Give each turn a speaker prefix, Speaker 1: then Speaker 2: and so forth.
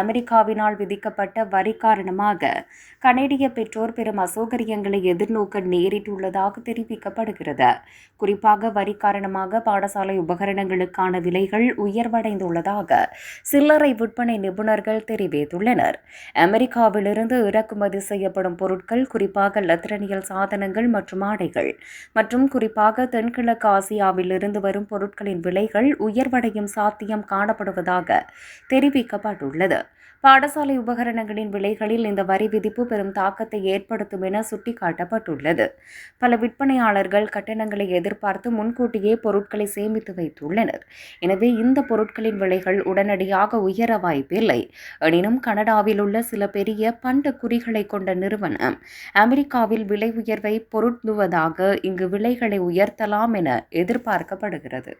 Speaker 1: அமெரிக்காவினால் விதிக்கப்பட்ட வரி காரணமாக கனேடிய பெற்றோர் பெரும் அசௌகரியங்களை எதிர்நோக்க நேரிட்டுள்ளதாக தெரிவிக்கப்படுகிறது. குறிப்பாக வரி காரணமாக பாடசாலை உபகரணங்களுக்கான விலைகள் உயர்வடைந்துள்ளதாக சில்லறை விற்பனை நிபுணர்கள் தெரிவித்துள்ளனர். அமெரிக்காவிலிருந்து இறக்குமதி செய்யப்படும் பொருட்கள் குறிப்பாக லத்திரனியல் சாதனங்கள் மற்றும் ஆடைகள் மற்றும் குறிப்பாக தென்கிழக்கு ஆசியாவிலிருந்து வரும் பொருட்களின் விலைகள் உயர்வடையும் சாத்தியம் காணப்படுவதாக தெரிவிக்கப்பட்டுள்ளது. பாடசாலை உபகரணங்களின் விலைகளில் இந்த வரி விதிப்பு பெரும் தாக்கத்தை ஏற்படுத்தும் என சுட்டிக்காட்டப்பட்டுள்ளது. பல விற்பனையாளர்கள் கட்டணங்களை எதிர்பார்த்து முன்கூட்டியே பொருட்களை சேமித்து வைத்துள்ளனர். எனவே இந்த பொருட்களின் விலைகள் உடனடியாக உயர வாய்ப்பில்லை. எனினும் கனடாவில் உள்ள சில பெரிய பண்ட குறிகளை கொண்ட நிறுவனம் அமெரிக்காவில் விலை உயர்வை பொருந்துவதாக இங்கு விலைகளை உயர்த்தலாம் என எதிர்பார்க்கப்படுகிறது.